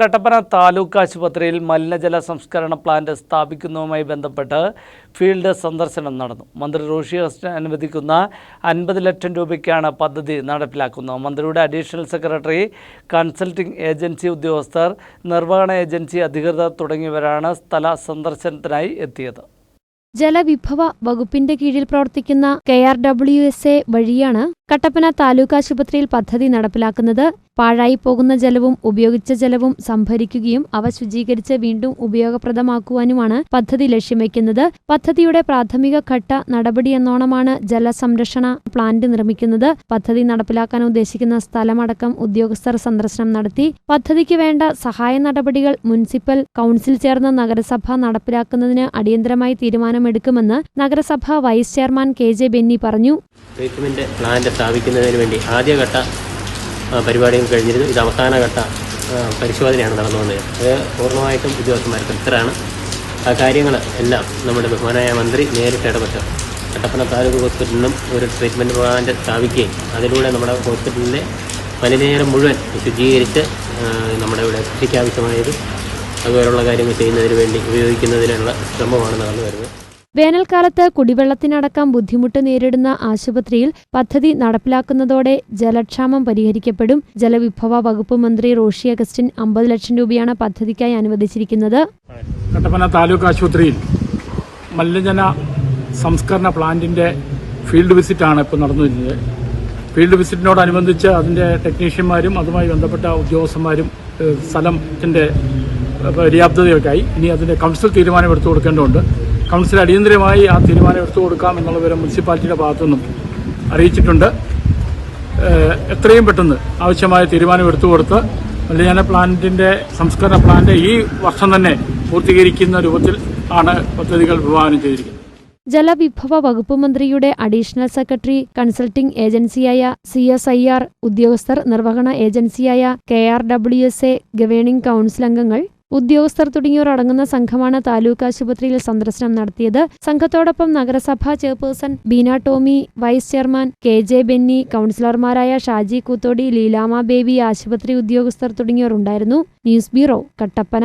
കട്ടപ്പന താലൂക്ക് ആശുപത്രിയിൽ മലിനജല സംസ്കരണ പ്ലാന്റ് സ്ഥാപിക്കുന്നതുമായി ബന്ധപ്പെട്ട് ഫീൽഡ് സന്ദർശനം നടന്നു. മന്ത്രി റോഷി ഹസ്റ്റൻ അനുവദിക്കുന്ന അൻപത് ലക്ഷം രൂപയ്ക്കാണ് പദ്ധതി നടപ്പിലാക്കുന്നത്. മന്ത്രിയുടെ അഡീഷണൽ സെക്രട്ടറി കൺസൾട്ടിംഗ് ഏജൻസി ഉദ്യോഗസ്ഥർ നിർവഹണ ഏജൻസി അധികൃതർ തുടങ്ങിയവരാണ് സ്ഥല സന്ദർശനത്തിനായി എത്തിയത്. ജലവിഭവ വകുപ്പിന്റെ കീഴിൽ പ്രവർത്തിക്കുന്ന K R W S A വഴിയാണ് കട്ടപ്പന താലൂക്ക് ആശുപത്രിയിൽ പദ്ധതി നടപ്പിലാക്കുന്നത് പാഴായി പോകുന്ന ജലവും ഉപയോഗിച്ച ജലവും സംഭരിക്കുകയും അവ ശുചീകരിച്ച് വീണ്ടും ഉപയോഗപ്രദമാക്കുവാനുമാണ് പദ്ധതി ലക്ഷ്യം വയ്ക്കുന്നത് പദ്ധതിയുടെ പ്രാഥമിക ഘട്ട നടപടി എന്നോണമാണ് ജലസംരക്ഷണ പ്ലാന്റ് നിർമ്മിക്കുന്നത്. പദ്ധതി നടപ്പിലാക്കാൻ ഉദ്ദേശിക്കുന്ന സ്ഥലമടക്കം ഉദ്യോഗസ്ഥർ സന്ദർശനം നടത്തി. പദ്ധതിക്ക് വേണ്ട സഹായ നടപടികൾ മുനിസിപ്പൽ കൌൺസിൽ ചേർന്ന നഗരസഭ നടപ്പിലാക്കുന്നതിന് അടിയന്തരമായി തീരുമാനമെടുക്കുമെന്ന് നഗരസഭ vice chairman K J Benny പറഞ്ഞു. സ്ഥാപിക്കുന്നതിന് വേണ്ടി ആദ്യഘട്ട പരിപാടിയും കഴിഞ്ഞിരുന്നു. ഇത് അവസാനഘട്ട ഘട്ട പരിശോധനയാണ് നടന്നു വന്നത് അത് പൂർണമായിട്ടും ഉദ്യോഗസ്ഥന്മാർ തൃപ്തരാണ് ആ കാര്യങ്ങൾ എല്ലാം നമ്മുടെ ബഹുമാനായ മന്ത്രി നേരിട്ട് ഇടപെട്ട്. കട്ടപ്പന താലൂക്ക് ഹോസ്പിറ്റലിനും ഒരു ട്രീറ്റ്മെന്റ് പ്ലാന്റ് സ്ഥാപിക്കുകയും അതിലൂടെ നമ്മുടെ ഹോസ്പിറ്റലിലെ മലിനീകരണം മുഴുവൻ ശുചീകരിച്ച് നമ്മുടെ ഇവിടെ കൃഷിക്കാവശ്യമായത് അതുപോലുള്ള കാര്യങ്ങൾ ചെയ്യുന്നതിന് വേണ്ടി ഉപയോഗിക്കുന്നതിനുള്ള ശ്രമമാണ് നടന്നു വരുന്നത്. വേനൽക്കാലത്ത് കുടിവെള്ളത്തിനടക്കം ബുദ്ധിമുട്ട് നേരിടുന്ന ആശുപത്രിയിൽ പദ്ധതി നടപ്പിലാക്കുന്നതോടെ ജലക്ഷാമം പരിഹരിക്കപ്പെടും. ജലവിഭവ വകുപ്പ് മന്ത്രി റോഷി അഗസ്റ്റിൻ അമ്പത് ലക്ഷം രൂപയാണ് പദ്ധതിക്കായി അനുവദിച്ചിരിക്കുന്നത്. കട്ടപ്പന താലൂക്ക് ആശുപത്രിയിൽ മലിനജന സംസ്കരണ പ്ലാന്റിന്റെ ഫീൽഡ് വിസിറ്റ് ആണ് ഇപ്പോൾ നടന്നു വരുന്നത് ഫീൽഡ് വിസിറ്റിനോടനുബന്ധിച്ച് അതിന്റെ ടെക്നീഷ്യന്മാരും അതുമായി ബന്ധപ്പെട്ട ഉദ്യോഗസ്ഥന്മാരും സ്ഥലത്തിന്റെ പര്യാപ്തതയൊക്കെയായി ഇനി അതിന്റെ കൗൺസിൽ തീരുമാനം എടുത്തു കൊടുക്കേണ്ടതുണ്ട്. കൗൺസിൽ അടിയന്തരമായി ആ തീരുമാനം എടുത്തു കൊടുക്കാം എന്നുള്ള വിവരം മുനിസിപ്പാലിറ്റിയുടെ ഭാഗത്തു നിന്നും അറിയിച്ചിട്ടുണ്ട് എത്രയും പെട്ടെന്ന് ആവശ്യമായ തീരുമാനം എടുത്തു കൊടുത്ത് മലിനജല പ്ലാന്റിന്റെ സംസ്കരണ പ്ലാന്റ് ഈ വർഷം തന്നെ പൂർത്തീകരിക്കുന്ന രൂപത്തിൽ ആണ് പദ്ധതികൾ വിഭാവനം ചെയ്തിരിക്കുന്നത്. ജലവിഭവ വകുപ്പ് മന്ത്രിയുടെ അഡീഷണൽ സെക്രട്ടറി കൺസൾട്ടിംഗ് ഏജൻസിയായ സി എസ് ഐ ആർ ഉദ്യോഗസ്ഥർ നിർവഹണ ഏജൻസിയായ K R W S A governing council അംഗങ്ങൾ ഉദ്യോഗസ്ഥർ തുടങ്ങിയവർ അടങ്ങുന്ന സംഘമാണ് താലൂക്ക് ആശുപത്രിയിൽ സന്ദർശനം നടത്തിയത്. സംഘത്തോടൊപ്പം നഗരസഭാ chairperson Beena Tomy vice chairman K J Benny കൗൺസിലർമാരായ ഷാജി കൂത്തോടി ലീലാമ ബേബി ആശുപത്രി ഉദ്യോഗസ്ഥർ തുടങ്ങിയവർ ഉണ്ടായിരുന്നു ന്യൂസ് ബ്യൂറോ കട്ടപ്പന.